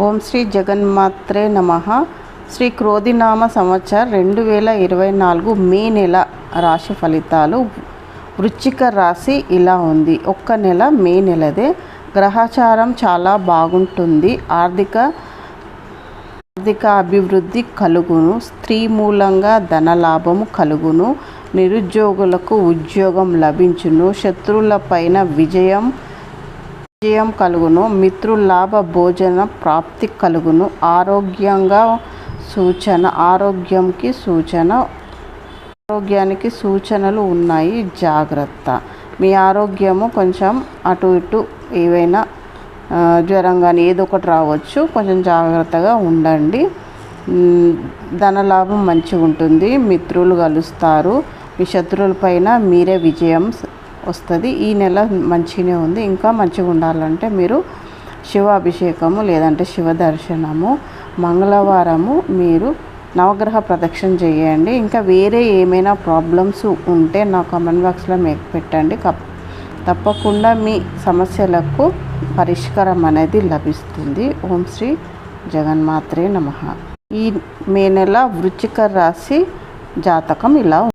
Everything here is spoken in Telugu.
ఓం శ్రీ జగన్మాత్రే నమ. శ్రీ క్రోధినామ సంవత్సరం రెండు వేల ఇరవై నాలుగు మే నెల రాశి ఫలితాలు. వృచ్చిక రాశి ఇలా ఉంది. ఒక్క నెల మే నెలదే. గ్రహచారం చాలా బాగుంటుంది. ఆర్థిక ఆర్థిక అభివృద్ధి కలుగును. స్త్రీ మూలంగా ధనలాభము కలుగును. నిరుద్యోగులకు ఉద్యోగం లభించును. శత్రువులపైన విజయం విజయం కలుగును మిత్రులాభ భోజన ప్రాప్తి కలుగును. ఆరోగ్యంగా సూచన ఆరోగ్యంకి సూచన ఆరోగ్యానికి సూచనలు ఉన్నాయి. జాగ్రత్త. మీ ఆరోగ్యము కొంచెం అటు ఇటు ఏవైనా జ్వరం కానీ ఏదో ఒకటి రావచ్చు. కొంచెం జాగ్రత్తగా ఉండండి. ధనలాభం మంచిగా ఉంటుంది మిత్రులు కలుస్తారు. మీ శత్రువులపైన మీరే విజయం వస్తుంది. ఈ నెల మంచిగానే ఉంది. ఇంకా మంచిగా ఉండాలంటే మీరు శివ అభిషేకము లేదంటే శివ దర్శనము మంగళవారము మీరు నవగ్రహ ప్రదక్షిణ చేయండి. ఇంకా వేరే ఏమైనా ప్రాబ్లమ్స్ ఉంటే నా కామెంట్ బాక్స్లో మీకు పెట్టండి. కప్- తప్పకుండా మీ సమస్యలకు పరిష్కారం అనేది లభిస్తుంది. ఓం శ్రీ జగన్మాత్రే నమ. ఈ మే నెల వృచ్చిక రాశి జాతకం ఇలా